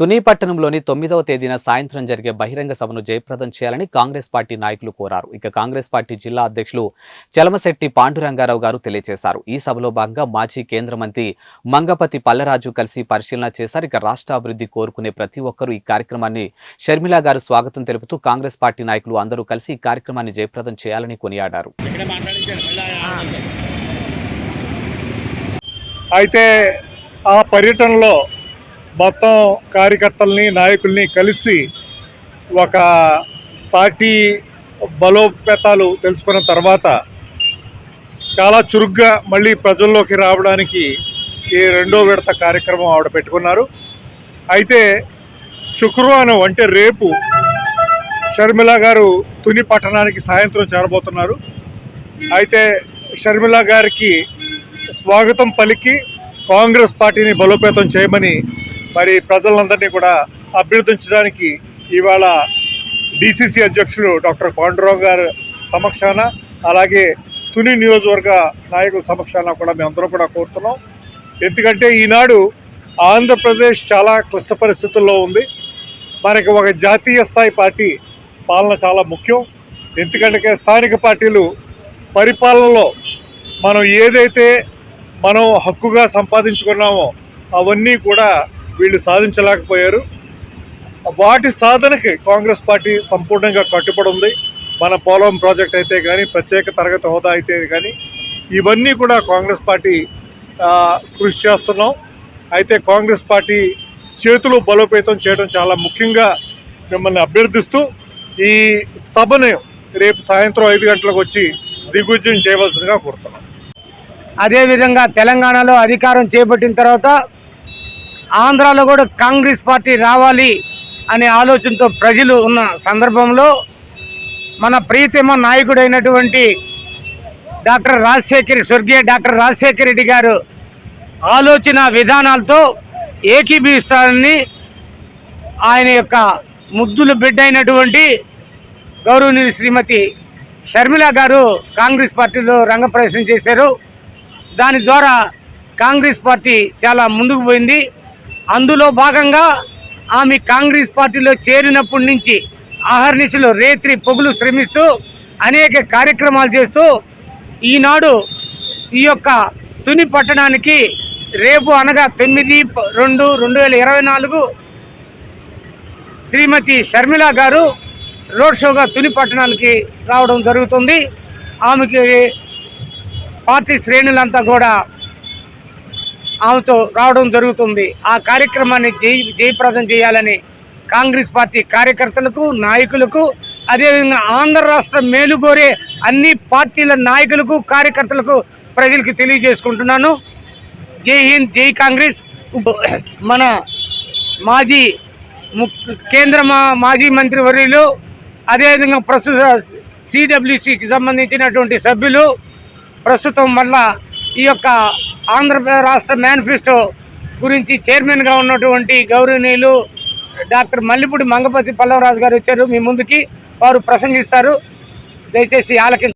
తుని పట్టణంలోని తొమ్మిదవ తేదీన సాయంత్రం జరిగే బహిరంగ సభను జయప్రదం చేయాలని కాంగ్రెస్ పార్టీ నాయకులు కోరారు. ఇక కాంగ్రెస్ పార్టీ జిల్లా అధ్యక్షులు చలమశెట్టి పాండురంగారావు గారు తెలియజేశారు. ఈ సభలో భాగంగా మాజీ కేంద్ర మంత్రి మంగపతి పల్లరాజు కలిసి పరిశీలన చేశారు. ఇక రాష్ట్ర అభివృద్ధి కోరుకునే ప్రతి ఒక్కరూ ఈ కార్యక్రమాన్ని షర్మిల గారు స్వాగతం తెలుపుతూ కాంగ్రెస్ పార్టీ నాయకులు అందరూ కలిసి ఈ కార్యక్రమాన్ని జయప్రదం చేయాలని కొనియాడారు. అయితే ఆ పర్యటనలో మొత్తం కార్యకర్తల్ని నాయకుల్ని కలిసి ఒక పార్టీ బలోపేతాలు తెలుసుకున్న తర్వాత చాలా చురుగ్గా మళ్ళీ ప్రజల్లోకి రావడానికి ఈ రెండో విడత కార్యక్రమం ఆవిడ పెట్టుకున్నారు. అయితే శుక్రవారం అంటే రేపు షర్మిల గారు తుని పట్టణానికి సాయంత్రం చేరబోతున్నారు. అయితే షర్మిల గారికి స్వాగతం పలికి కాంగ్రెస్ పార్టీని బలోపేతం చేయమని మరి ప్రజలందరినీ కూడా అభ్యర్థించడానికి ఇవాళ డిసిసి అధ్యక్షులు డాక్టర్ పాండురావు గారు సమక్షాన అలాగే తుని నియోజకవర్గ నాయకుల సమక్షాన కూడా మేమందరం కూడా కోరుతున్నాం. ఎందుకంటే ఈనాడు ఆంధ్రప్రదేశ్ చాలా క్లిష్ట పరిస్థితుల్లో ఉంది. మనకి ఒక జాతీయ స్థాయి పార్టీ పాలన చాలా ముఖ్యం. ఎందుకంటే స్థానిక పార్టీలు పరిపాలనలో మనం ఏదైతే మనం హక్కుగా సంపాదించుకున్నామో అవన్నీ కూడా వీళ్ళు సాధించలేకపోయారు. వాటి సాధనకి కాంగ్రెస్ పార్టీ సంపూర్ణంగా కట్టుబడి ఉంది. మన పోలవరం ప్రాజెక్ట్ అయితే కానీ ప్రత్యేక తరగతి హోదా అయితే కానీ ఇవన్నీ కూడా కాంగ్రెస్ పార్టీ కృషి చేస్తున్నాం. అయితే కాంగ్రెస్ పార్టీ చేతులు బలోపేతం చేయడం చాలా ముఖ్యంగా మిమ్మల్ని అభ్యర్థిస్తూ ఈ సభను రేపు సాయంత్రం ఐదు గంటలకు వచ్చి దిగ్విజయం చేయవలసిందిగా కోరుతున్నాం. అదేవిధంగా తెలంగాణలో అధికారం చేపట్టిన తర్వాత ఆంధ్రాలో కూడా కాంగ్రెస్ పార్టీ రావాలి అనే ఆలోచనతో ప్రజలు ఉన్న సందర్భంలో మన ప్రీతమ నాయకుడైనటువంటి డాక్టర్ రాజశేఖర్ స్వర్గీయ డాక్టర్ రాజశేఖర రెడ్డి గారు ఆలోచన విధానాలతో ఏకీభవిస్తారని ఆయన యొక్క ముద్దుల బిడ్డ అయినటువంటి గౌరవనీయులు శ్రీమతి షర్మిల గారు కాంగ్రెస్ పార్టీలో రంగప్రవేశం చేశారు. దాని ద్వారా కాంగ్రెస్ పార్టీ చాలా ముందుకు పోయింది. అందులో భాగంగా ఆమె కాంగ్రెస్ పార్టీలో చేరినప్పటి నుంచి ఆహర్నిశలు రేత్రి పొగులు శ్రమిస్తూ అనేక కార్యక్రమాలు చేస్తూ ఈనాడు ఈ యొక్క తుని పట్టణానికి రేపు అనగా తొమ్మిది రెండు రెండు వేల ఇరవై నాలుగు శ్రీమతి షర్మిల గారు రోడ్ షోగా తుని పట్టణానికి రావడం జరుగుతుంది. ఆమెకి పార్టీ శ్రేణులంతా కూడా ఆమెతో రావడం జరుగుతుంది. ఆ కార్యక్రమాన్ని జై జయప్రదం చేయాలని కాంగ్రెస్ పార్టీ కార్యకర్తలకు నాయకులకు అదేవిధంగా ఆంధ్ర రాష్ట్ర మేలుగోరే అన్ని పార్టీల నాయకులకు కార్యకర్తలకు ప్రజలకు తెలియజేసుకుంటున్నాను. జై హింద్ జై కాంగ్రెస్. మన మాజీ ముక్- కేంద్ర మా- మాజీ మంత్రి వర్యులు అదేవిధంగా ప్రస్తుత సిడబ్ల్యూసికి సంబంధించినటువంటి సభ్యులు ప్రస్తుతం మళ్ళా ఈ యొక్క ఆంధ్రప్రదేశ్ రాష్ట్ర మేనిఫెస్టో గురించి చైర్మన్గా ఉన్నటువంటి గౌరవనీయులు డాక్టర్ మల్లిపూడి మంగపతి పల్లవరాజు గారు వచ్చారు మీ ముందుకి. వారు ప్రసంగిస్తారు. దయచేసి ఆలకి